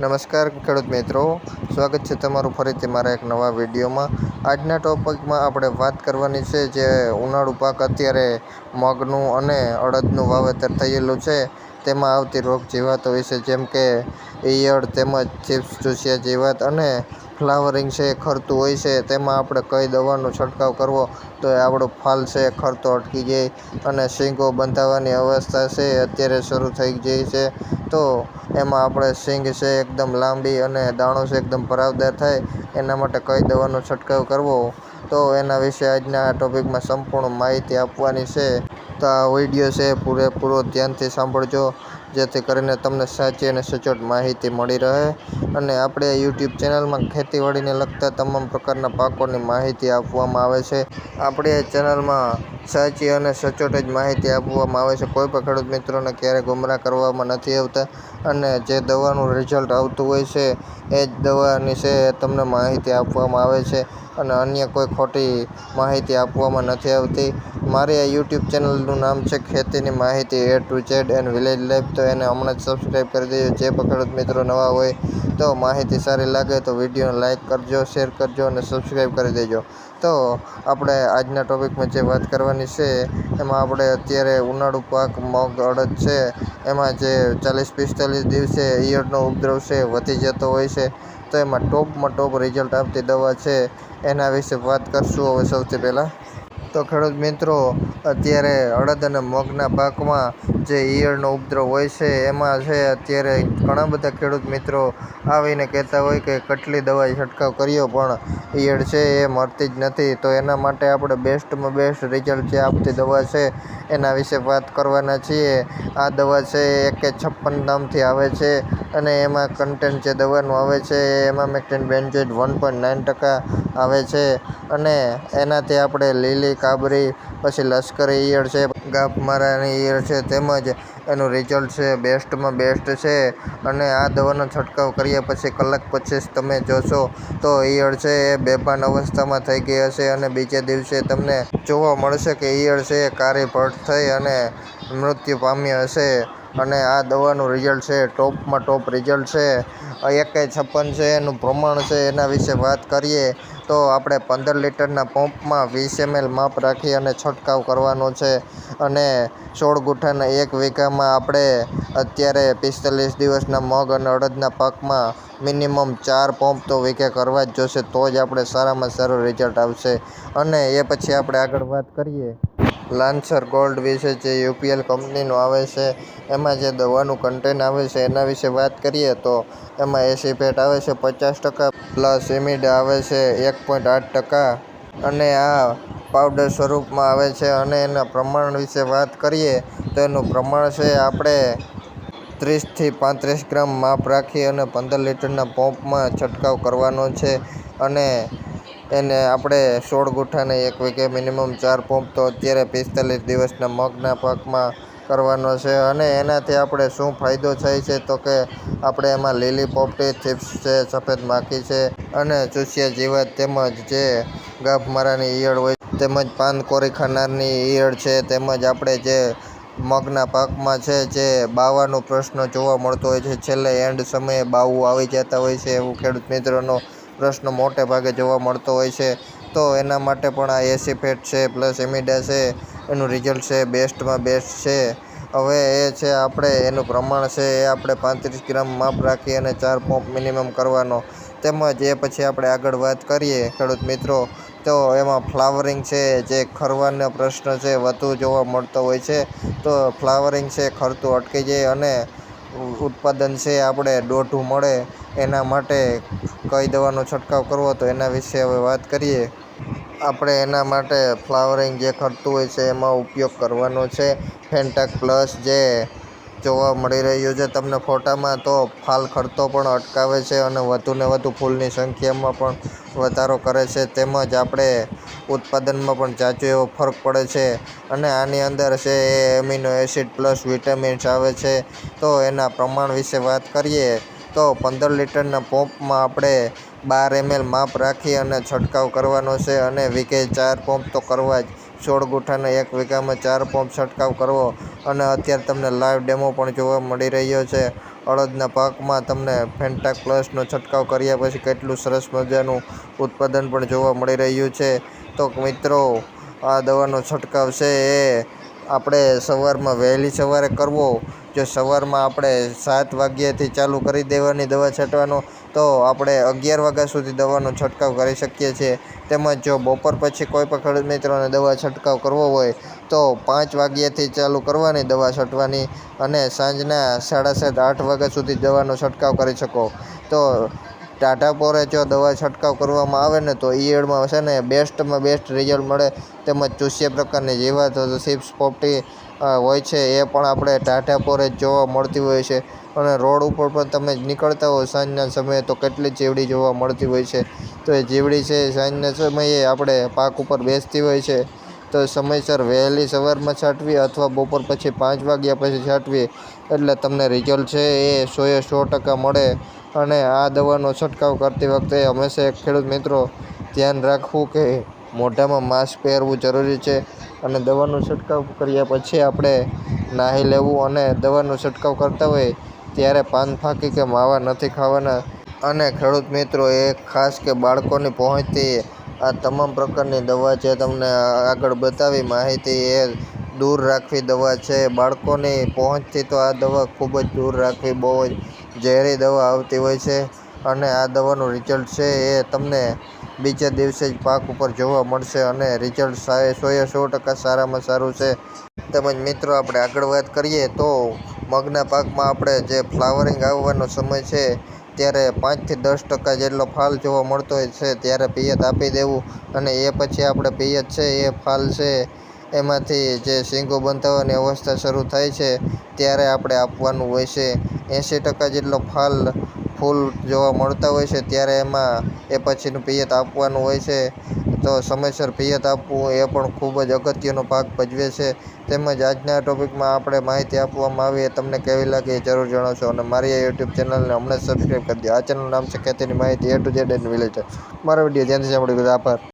નમસ્કાર ખેડૂત મિત્રો, સ્વાગત છે તમારું ફરીથી મારા એક નવા વિડીયોમાં. આજના ટોપિકમાં આપણે વાત કરવાની છે જે ઉનાળુ પાક અત્યારે મગનું અને અડદનું વાવેતર થયેલું છે. તેમાં આવતી રોગ જીવાતો વિશે જેમ કે ઈયળ તેમજ ચિપ્સ ચૂસિયા જીવાત અને ફ્લાવરિંગ છે ખરતું હોય છે. તેમાં આપણે કઈ દવાનો છંટકાવ કરવો તો એ આપણો ફાલ છે, ખરતો અટકી જાય અને શીંગો બંધાવવાની અવસ્થા છે અત્યારે શરૂ થઈ જાય છે. તો એમાં આપણે શીંગ છે એકદમ લાંબી અને દાણો છે એકદમ ભરાવદાર થાય. એના માટે કઈ દવાનો છંટકાવ કરવો? તો એના વિશે આજના આ ટોપિકમાં સંપૂર્ણ માહિતી આપવાની છે. તો આ વીડિયો છે પૂરેપૂરો ધ્યાનથી સાંભળજો, જેથી કરીને તમને સાચી અને સચોટ માહિતી મળી રહે. અને આપણે યુટ્યુબ ચેનલમાં ખેતીવાડીને લગતા તમામ પ્રકારના પાકોની માહિતી આપવામાં આવે છે. આપણે ચેનલમાં સાચી અને સચોટ જ માહિતી આપવામાં આવે છે. કોઈ પણ ખેડૂત મિત્રોને ક્યારેય ગુમરાહ કરવામાં નથી આવતા. અને જે દવાનું રિઝલ્ટ આવતું હોય છે, એ જ દવાની છે તમને માહિતી આપવામાં આવે છે. અને અન્ય કોઈ ખોટી માહિતી આપવામાં નથી આવતી. મારી આ યુટ્યુબ ચેનલનું નામ છે ખેતીની માહિતી A to Z and village life તો એને હમણાં જ સબસ્ક્રાઈબ કરી દેજો. જે ખેડૂત મિત્રો નવા હોય તો માહિતી સારી લાગે તો વિડીયોને લાઇક કરજો શેર કરજો અને સબસ્ક્રાઈબ કરી દેજો. તો આપણે આજના ટોપિકમાં જે વાત કરવાની છે, એમાં આપણે અત્યારે ઉનાળુ પાક મગ અડદ છે. એમાં જે ચાલીસ પિસ્તાલીસ દિવસે ઈયળનો ઉપદ્રવ છે, વધી જતો હોય છે. તો એમાં ટોપમાં ટોપ રિઝલ્ટ આપતી દવા છે. એના વિશે વાત કરશું હવે સૌથી પહેલાં. તો ખેડૂત મિત્રો, અત્યારે અડદ અને મગના પાકમાં જે ઈયળનો ઉપદ્રવ હોય છે, એમાં છે અત્યારે ઘણા બધા ખેડૂત મિત્રો આવીને કહેતા હોય કે કેટલી દવાઈ છંટકાવ કર્યો, પણ ઈયળ છે, એ મરતી જ નથી. તો એના માટે આપણે બેસ્ટમાં બેસ્ટ રિઝલ્ટ જે આપતી દવા છે, એના વિશે વાત કરવાના છીએ. આ દવા છે, એક છપ્પન નામથી આવે છે અને એમાં કન્ટેન્ટ જે દવાનું આવે છે, એમાં મેક્ટેન બેન્ઝોઇટ વન પોઈન્ટ નાઇન ટકા આવે છે અને એનાથી આપણે લીલી કાબરી, પછી લશ્કરી ઈયળ છે ગાભમારાની ઈયળ છે, તેમજ એનું રિઝલ્ટ છે બેસ્ટમાં બેસ્ટ છે. અને આ દવાનો છંટકાવ કર્યા પછી કલાક પચીસ તમે જોશો તો ઈયળ છે એ બેભાન અવસ્થામાં થઈ ગઈ હશે અને બીજે દિવસે તમને જોવા મળશે કે ઈયળ છે એ કાળી ભટ્ટ થઈ અને મૃત્યુ પામી હશે. અને આ દવાનું રિઝલ્ટ છે ટોપમાં ટોપ રિઝલ્ટ છે. એકે છપ્પન છે એનું પ્રમાણ છે એના વિશે વાત કરીએ. તો આપણે પંદર લીટરના પંપમાં વીસ એમએલ માપ રાખી અને છંટકાવ કરવાનો છે. અને સોળ ગુઠાના એક વીઘામાં આપણે અત્યારે પિસ્તાલીસ દિવસના મગ અને અડદના પાકમાં મિનિમમ ચાર પંપ તો વીઘે કરવા જ જોશે, તો જ આપણે સારામાં સારું રિઝલ્ટ આવશે. અને એ પછી આપણે આગળ વાત કરીએ. લાન્સર ગોલ્ડ વિશે જે યુપીએલ કંપનીનું આવે છે, એમાં જે દવાનું કન્ટેન આવે છે, એના વિશે વાત કરીએ તો એમાં એસી ફેટ આવે છે પચાસ ટકા પ્લસ ઇમિડ આવે છે એક પોઈન્ટ આઠ ટકા અને આ પાવડર સ્વરૂપમાં આવે છે અને એના પ્રમાણ વિશે વાત કરીએ, તો એનું પ્રમાણ છે આપણે ત્રીસથી પાંત્રીસ ગ્રામ માપ રાખી અને પંદર લીટરના પંપમાં છંટકાવ કરવાનો છે અને એને આપણે સોળ ગુઠ્ઠાને એક વીઘે મિનિમમ ચાર પંપ તો અત્યારે પિસ્તાલીસ દિવસના મગના પાકમાં કરવાનો છે. અને એનાથી આપણે શું ફાયદો થાય છે તો કે આપણે એમાં લીલી પોપટી થીપ્સ છે, સફેદ માખી છે અને ચૂસિયા જીવાત તેમજ જે ગાભમારાની ઈયળ હોય તેમજ પાન કોરી ખાનારની ઈયળ છે તેમજ આપણે જે મગના પાકમાં છે જે બાવાનો પ્રશ્ન જોવા મળતો હોય છે. છેલ્લે એન્ડ સમયે બાવું આવી જતા હોય છે એવું ખેડૂત મિત્રોનો પ્રશ્ન મોટે ભાગે જોવા મળતો હોય છે. તો એના માટે પણ આ એસી ફેટ છે પ્લસ એમિડા છે, એનું રિઝલ્ટ છે બેસ્ટમાં બેસ્ટ છે. હવે એ છે આપણે, એનું પ્રમાણ છે એ આપણે પાંત્રીસ ગ્રામ માપ રાખી અને ચાર પંપ મિનિમમ કરવાનો. તેમજ એ પછી આપણે આગળ વાત કરીએ, ખેડૂત મિત્રો, તો એમાં ફ્લાવરિંગ છે, જે ખરવાનો પ્રશ્ન છે, વધુ જોવા મળતો હોય છે. તો ફ્લાવરિંગ છે, ખરતું અટકી જાય અને ઉત્પાદન છે, આપણે દોઢું મળે. એના માટે કઈ દવાનો છંટકાવ કરવો તો એના વિશે હવે વાત કરીએ. આપણે એના માટે ફ્લાવરિંગ જે ખરતું હોય છે એમાં ઉપયોગ કરવાનો છે. ફેન્ટાક પ્લસ જે જોવા મળી રહ્યું છે તમને ફોટામાં તો ફાલ ખરતો પણ અટકાવે છે અને વધુને વધુ ફૂલની સંખ્યામાં પણ વધારો કરે છે. તેમજ આપણે ઉત્પાદનમાં પણ જાજો એવો ફરક પડે છે અને આની અંદર છે એ એમિનો એસિડ પ્લસ વિટામિન્સ આવે છે તો એના પ્રમાણ વિશે વાત કરીએ. તો પંદર લીટરના પંપમાં આપણે બાર એમએલ માપ રાખી અને છંટકાવ કરવાનો છે અને વીઘે ચાર પંપ તો કરવા જ. સોળ ગુઠાના એક વીઘામાં ચાર પંપ છંટકાવ કરવો અને અત્યારે તમને લાઈવ ડેમો પણ જોવા મળી રહ્યો છે. અડદના પાકમાં તમને ફેન્ટાક પ્લસનો છંટકાવ કર્યા પછી કેટલું સરસ મજાનું ઉત્પાદન પણ જોવા મળી રહ્યું છે. તો મિત્રો, આ દવાનો છંટકાવ છે એ આપણે સવારમાં વહેલી સવારે કરવો, જો સવારમાં આપણે સાત વાગ્યાથી ચાલુ કરી દેવાની દવા છાંટવાનો, તો આપણે અગિયાર વાગ્યા સુધી દવાનો છંટકાવ કરી શકીએ છીએ. તેમજ જો બપોર પછી કોઈ પણ ખેડૂત મિત્રોને દવા છંટકાવ કરવો હોય, તો પાંચ વાગ્યાથી ચાલુ કરવાની દવા છાંટવાની અને સાંજના સાડા સાત, આઠ વાગ્યા સુધી દવાનો છંટકાવ કરી શકો. તો ટાઢા પોરે જો દવા છંટકાવ કરવામાં આવે ને તો ઈયળમાં છે ને બેસ્ટમાં બેસ્ટ રિઝલ્ટ મળે તેમજ ચૂસ્યા પ્રકારની જીવાત સિપ્સ પોપટી હોય છે એ પણ આપણે ટાઢા પોરે જોવા મળતી હોય છે. અને રોડ ઉપર પણ તમે નીકળતા હો સાંજના સમયે તો કેટલી જીવડી જોવા મળતી હોય છે. તો એ જીવડી છે સાંજના સમયે આપણે પાક ઉપર બેસતી હોય છે. તો સમયસર વહેલી સવારમાં છાંટવી અથવા બપોર પછી પાંચ વાગ્યા પછી છાંટવી એટલે તમને રિઝલ્ટ છે એ સોએ સો ટકા મળે. અને આ દવાનો છંટકાવ કરતી વખતે હંમેશા એક ખેડૂત મિત્રો ધ્યાન રાખવું કે મોઢામાં માસ્ક પહેરવું જરૂરી છે. અને દવાનો છંટકાવ કર્યા પછી આપણે નાહી લેવું અને દવાનો છંટકાવ કરતા હોય ત્યારે પાન ફાંકી કે માવા નથી ખાવાના. અને ખેડૂત મિત્રો, એ ખાસ કે બાળકોની પહોંચતી આ તમામ પ્રકારની દવા જે તમને આગળ બતાવી માહિતી એ દૂર રાખવી દવા છે. બાળકોની પહોંચથી તો આ દવા ખૂબ જ દૂર રાખવી બહુ જ ઝેરી દવા આવતી હોય છે અને આ દવાનું રિઝલ્ટ છે એ તમને બીજા દિવસે જ પાક ઉપર જોવા મળશે અને રિઝલ્ટ સોએ સો ટકા સારામાં સારું છે. તેમજ મિત્રો, આપણે આગળ વાત કરીએ તો મગના પાકમાં આપણે જે ફ્લાવરિંગ આવવાનો સમય છે ત્યારે પાંચથી દસ ટકા જેટલો ફાલ જોવા મળતો હોય છે, ત્યારે પિયત આપી દેવું અને એ પછી આપણે પિયત છે એ ફાલ છે એમાંથી જે શીંગો બંધાવવાની અવસ્થા શરૂ થાય છે, ત્યારે આપણે આપવાનું હોય છે. એંસી ટકા જેટલો ફાલ ફૂલ જોવા મળતા હોય છે, ત્યારે એમાં એ પછીનું પિયત આપવાનું હોય છે. તો સમયસર પિયત આપવું એ પણ ખૂબ જ અગત્યનો ભાગ ભજવે છે. તેમજ આજના ટોપિકમાં આપણે માહિતી આપવામાં આવી એ તમને કેવી લાગે એ જરૂર જણાવશો. અને મારી આ યુટ્યુબ ચેનલને હમણાં સબસ્ક્રાઈબ કરી દો. આ ચેનલનું નામ છે ખેતીની માહિતી A to Z and village મારો વીડિયો ધ્યાનથી સાંભળી આભાર.